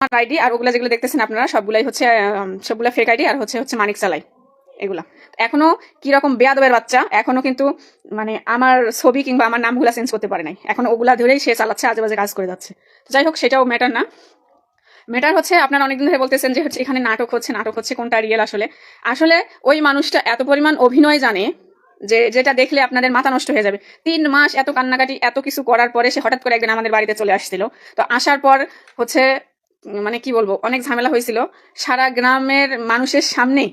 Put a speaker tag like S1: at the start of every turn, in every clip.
S1: আমার আইডি আর ওগুলা যেগুলো দেখতেছেন আপনারা, সবগুলাই হচ্ছে সবগুলা ফেক আইডি আর হচ্ছে হচ্ছে মানিক চালাই এগুলা। এখনও কীরকম বেয়াদবের বাচ্চা, এখনও কিন্তু মানে আমার ছবি কিংবা আমার নামগুলা চেঞ্জ করতে পারে নাই। এখনও ওগুলা ধরেই সে চালাচ্ছে, আজেবাজে কাজ করে যাচ্ছে। যাই হোক, সেটাও ম্যাটার না। ম্যাটার হচ্ছে, আপনারা অনেকদিন ধরে বলতেছেন যে হচ্ছে, এখানে নাটক হচ্ছে নাটক হচ্ছে, কোনটা রিয়েল আসলে? আসলে ওই মানুষটা এত পরিমাণ অভিনয় জানে যে, যেটা দেখলে আপনাদের মাথা নষ্ট হয়ে যাবে। তিন মাস এত কান্নাকাটি, এত কিছু করার পরে সে হঠাৎ করে একদিন আমাদের বাড়িতে চলে আসছিল। তো আসার পর হচ্ছে মানে কি বলব, অনেক ঝামেলা হয়েছিল। সারা গ্রামের মানুষের সামনে,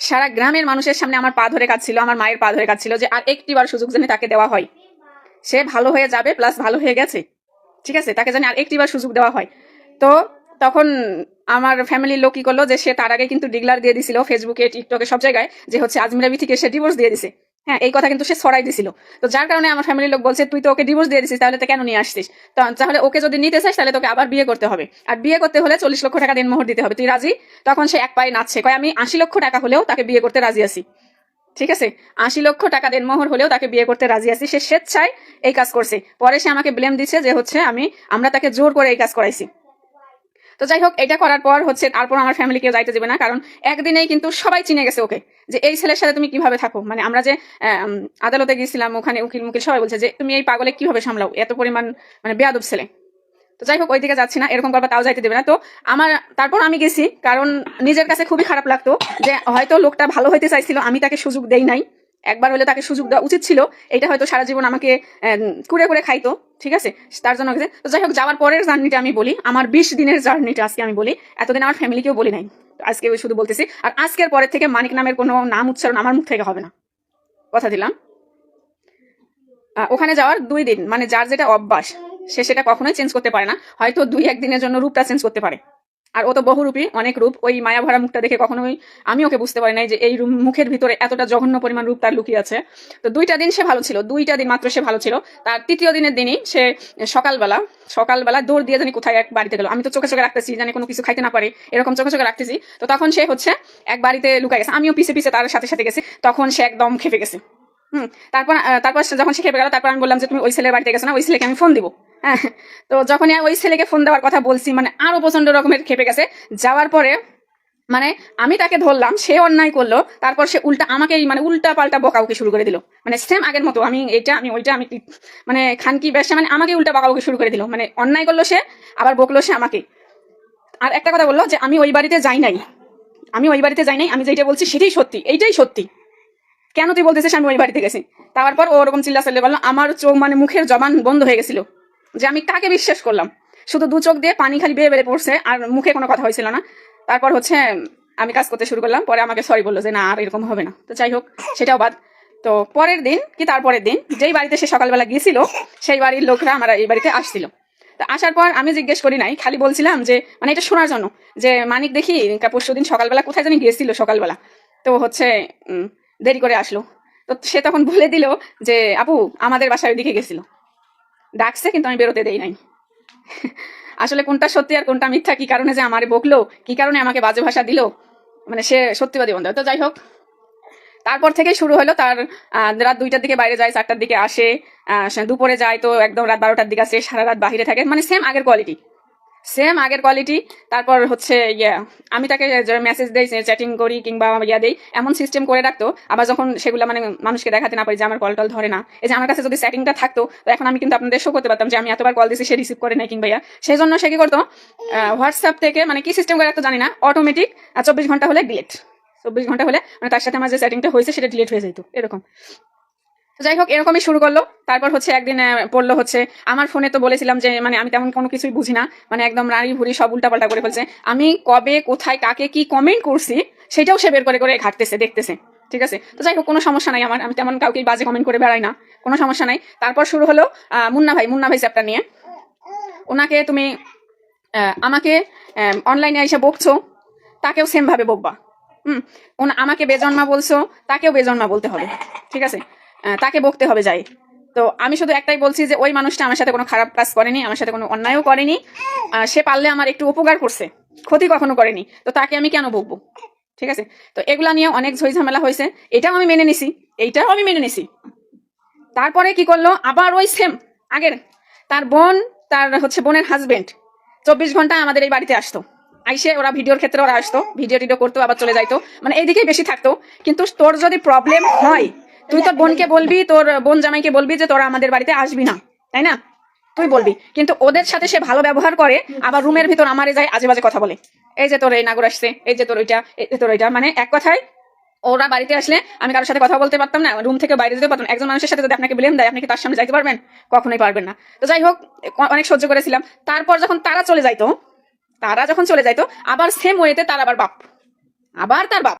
S1: সারা গ্রামের মানুষের সামনে আমার পা ধরে কাঁদছিল, আমার মায়ের পা ধরে কাঁদছিল যে আর একটিবার সুযোগ জানি তাকে দেওয়া হয়। সে ভালো হয়ে যাবে প্লাস ভালো হয়ে গেছে। ঠিক আছে? তাকে জানি আর একটিবার সুযোগ দেওয়া হয়। তো তখন আমার ফ্যামিলির লোক কি করল যে সে তার আগে কিন্তু ডিগলার দিয়ে দিছিল ফেসবুকে টিকটকে সব জায়গায় যে হচ্ছে আজমিরাবি থেকে সে ডিভোর্স দিয়ে দিছে। হ্যাঁ এই কথা কিন্তু সে ছড়াই দিছিল। তো যার কারণে আমার ফ্যামিলির লোক বলছে, তুই তো ওকে ডিভোর্স দিয়ে দিছিস, তাহলে তো কেন নিয়ে আসছিস? তাহলে ওকে যদি নিতে চাস, তাহলে তোকে আবার বিয়ে করতে হবে। আর বিয়ে করতে হলে চল্লিশ লক্ষ টাকা দিন মোহর দিতে হবে। তুই রাজি? তখন সে এক পায়ে নাচছে। কয়, আমি আশি লক্ষ টাকা হলেও তাকে বিয়ে করতে রাজি আছি। ঠিক আছে? আশি লক্ষ টাকা দেনমোহর হলেও তাকে বিয়ে করতে রাজি আছি। সে স্বেচ্ছায় এই কাজ করছে। পরে সে আমাকে ব্লেম দিচ্ছে যে হচ্ছে আমি, আমরা তাকে জোর করে এই কাজ করাইছি। তো যাই হোক, এটা করার পর হচ্ছে তারপর আমার ফ্যামিলি কেউ যাইতে দেবে না, কারণ একদিনেই কিন্তু সবাই চিনে গেছে ওকে। যে এই ছেলের সাথে তুমি কীভাবে থাকো? মানে আমরা যে আদালতে গিয়েছিলাম ওখানে উকিল মুকিল সবাই বলছে যে, তুমি এই পাগলে কীভাবে সামলাও? এত পরিমাণ মানে বেয়াদব ছেলে। তো যাই হোক ওই দিকে যাচ্ছি না, এরকম করবা তাও যাইতে দেবে না। তো আমার, তারপর আমি গেছি, কারণ নিজের কাছে খুবই খারাপ লাগতো যে হয়তো লোকটা ভালো হইতে চাইছিল, আমি তাকে সুযোগ দেই নাই। একবার হলে তাকে সুযোগ দেওয়া উচিত ছিল। এটা হয়তো সারা জীবন আমাকে কুড়ে করে খাইতো, ঠিক আছে? তার জন্য তো যাই হোক, যাওয়ার পরের জার্নিটা আমি বলি, আমার বিশ দিনের জার্নিটা আজকে আমি বলি। এতদিন আমার ফ্যামিলিকেও বলি নাই। আজকে শুধু বলতেছি। আর আজকের পরের থেকে মানিক নামের কোনো নাম উচ্চারণ আমার মুখ থেকে হবে না। কথা দিলাম। ওখানে যাওয়ার দুই দিন মানে যার যেটা অভ্যাস, সে সেটা কখনোই চেঞ্জ করতে পারে না। হয়তো দুই একদিনের জন্য রূপটা চেঞ্জ করতে পারে। আর ও তো বহুরূপী, অনেক রূপ। ওই মায়া ভরা মুখটা দেখে কখনোই আমি ওকে বুঝতে পারি নাই যে এই মুখের ভিতরে এতটা জঘন্য পরিমাণ রূপ তার লুকিয়ে আছে। তো দুইটা দিন সে ভালো ছিল, দুইটা দিন মাত্র সে ভালো ছিল। তার তৃতীয় দিনের দিনই সে সকালবেলা সকালবেলা দৌড় দিয়ে জানি কোথায় এক বাড়িতে গেল। আমি তো চোখে চোখে রাখতেছি, জানি কোনো কিছু খাইতে না পারে, এরকম চোখে চোখে রাখতেছি। তো তখন সে হচ্ছে এক বাড়িতে লুকায় গেছে। আমিও পিছে পিছে তার সাথে সাথে গেছি। তখন সে একদম খেপে গেছে। হুম, তারপর তারপর যখন সে খেপে গেল, তারপর আমি বললাম যে, তুমি ওই ছেলের বাড়িতে গেছো না? ওই ছেলেকে আমি ফোন দিব। তো যখন ওই ছেলেকে ফোন দেওয়ার কথা বলছি মানে আরও প্রচণ্ড রকমের খেপে গেছে। যাওয়ার পরে মানে আমি তাকে ধরলাম, সে অন্যায় করল, তারপর সে উল্টা আমাকেই মানে উল্টা পাল্টা বকাবকি শুরু করে দিল। মানে সেম আগের মতো, আমি এটা, আমি ওইটা, আমি মানে খানকি ব্যবসা মানে আমাকে উল্টা বকাবকি শুরু করে দিল। মানে অন্যায় করল সে, আবার বকলো সে আমাকে। আর একটা কথা বলল যে, আমি ওই বাড়িতে যাই নাই। আমি ওই বাড়িতে যাই নাই, আমি যেটা বলছি সেটাই সত্যি, এইটাই সত্যি। কেন তুই বলতেছিস আমি ওই বাড়িতে গেছি? তারপর ওরকম চিল্লা চিল্লা বলল আমার চোখ মানে মুখের জবান বন্ধ হয়ে গেছিল। যে আমি কাকে বিশ্বাস করলাম? শুধু দু চোখ দিয়ে পানি খালি বেয়ে বেড়ে পড়ছে আর মুখে কোনো কথা হয়েছিল না। তারপর হচ্ছে, আমি কাজ করতে শুরু করলাম। পরে আমাকে সরি বলল যে, না, আর এরকম হবে না। তো যাই হোক, সেটাও বাদ। তো পরের দিন কি তারপরের দিন, যেই বাড়িতে সে সকালবেলা গিয়েছিল, সেই বাড়ির লোকরা আমার এই বাড়িতে আসছিল। তো আসার পর আমি জিজ্ঞেস করি নাই, খালি বলছিলাম যে মানে এটা শোনার জন্য যে, মানিক দেখি পরশু দিন সকালবেলা কোথায় জানি গিয়েছিল সকালবেলা। তো হচ্ছে দেরি করে আসলো। তো সে তখন বলে দিল যে, আপু, আমাদের বাসায় ওইদিকে গেছিল। ডাকছে কিন্তু আমি বেরোতে দেই নাই। আসলে কোনটা সত্যি আর কোনটা মিথ্যা, কি কারণে যে আমারে বকলো, কি কারণে আমাকে বাজে ভাষা দিল মানে সে সত্যিবাদী বন্ধু। তো যাই হোক, তারপর থেকে শুরু হলো তার রাত দুইটার দিকে বাইরে যায়, চারটার দিকে আসে দুপুরে যায়, তো একদম রাত বারোটার দিকে আসে, সারা রাত বাহিরে থাকে মানে সেম আগের কোয়ালিটি সেম আগের কোয়ালিটি তারপর হচ্ছে ইয়ে আমি তাকে মেসেজ দেই চ্যাটিং করি কিংবা ইয়া দেই, এমন সিস্টেম করে রাখতো, আবার যখন সেগুলো মানে মানুষকে দেখাতে না পারি যে আমার কল টল ধরে না, এই যে আমার কাছে যদি সেটিংটা থাকতো, তো এখন আমি কিন্তু আপনাদের শো করতে পারতাম যে আমি এতবার কল দিয়েছি সে রিসিভ করে নাই কিংবা ইয়া। সেই জন্য সে কি করতো হোয়াটসঅ্যাপ থেকে মানে কি সিস্টেম করে রাখতো জানি না অটোমেটিক চব্বিশ ঘণ্টা হলে ডিলেট চব্বিশ ঘণ্টা হলে মানে তার সাথে আমার যে সেটিংটা হয়েছে, সেটা ডিলিট হয়ে যেত, এরকম। যাই হোক, এরকমই শুরু করল। তারপর হচ্ছে একদিন পড়ল হচ্ছে, আমার ফোনে তো বলেছিলাম যে মানে আমি তেমন কোনো কিছুই বুঝি না। মানে একদম রাড়ি ভুড়ি সব উল্টাপাল্টা করে ফেলছে। আমি কবে, কোথায়, কাকে কি কমেন্ট করছি, সেটাও সে বের করে করে ঘাটতেছে, দেখতেছে। ঠিক আছে? তো যাই হোক, কোনো সমস্যা নাই আমার। আমি তেমন কাউকে বাজে কমেন্ট করে বেড়াই না। কোনো সমস্যা নাই। তারপর শুরু হলো মুন্না ভাই মুন্না ভাই চ্যাপ্টার নিয়ে। ওনাকে তুমি আমাকে অনলাইনে এসে বকছো, তাকেও সেম ভাবে বকবা। হুম? ওনা, আমাকে বেজন্মা বলছো, তাকেও বেজন্মা বলতে হবে। ঠিক আছে? তাকে বকতে হবে যাই। তো আমি শুধু একটাই বলছি যে ওই মানুষটা আমার সাথে কোনো খারাপ কাজ করেনি, আমার সাথে কোনো অন্যায়ও করেনি। সে পারলে আমার একটু উপকার করছে, ক্ষতি কখনো করেনি। তো তাকে আমি কেন বকবো? ঠিক আছে? তো এগুলা নিয়ে অনেক ঝামেলা হয়েছে। এটাও আমি মেনে নিছি, এইটাও আমি মেনে নিছি। তারপরে কি করল? আবার ওই সেম আগের। তার বোন, তার হচ্ছে বোনের হাজবেন্ড চব্বিশ ঘণ্টা আমাদের এই বাড়িতে আসতো। আইসে ওরা ভিডিওর ক্ষেত্রে ওরা আসতো ভিডিও টিডিও করতো, আবার চলে যাইতো। মানে এইদিকেই বেশি থাকতো। কিন্তু তোর যদি প্রবলেম হয় তুই তোর বোনকে বলবি তোর বোন জামাইকে বলবি যে তোরা আমাদের বাড়িতে আসবি না তাই না? তুই বলবি। কিন্তু ওদের সাথে সে ভালো ব্যবহার করে আবার রুমের ভিতর আমারে যায় আজে বাজে কথা বলে। এই যে তোর এই নাগর আসছে এই যে তোর ওইটা এই যে তোর ওইটা মানে এক কথায় ওরা বাড়িতে আসলে আমি কারোর সাথে কথা বলতে পারতাম না রুম থেকে বাইরে যেতে পারতাম একজন মানুষের সাথে যদি আপনাকে ব্লেম দেয় আপনি কি তার সামনে যাইতে পারবেন? কখনোই পারবেন না। তো যাই হোক অনেক সহ্য করেছিলাম। তারপর যখন তারা চলে যাইতো তারা যখন চলে যাইতো আবার সেম ওয়েতে তার আবার বাপ। আবার তার বাপ।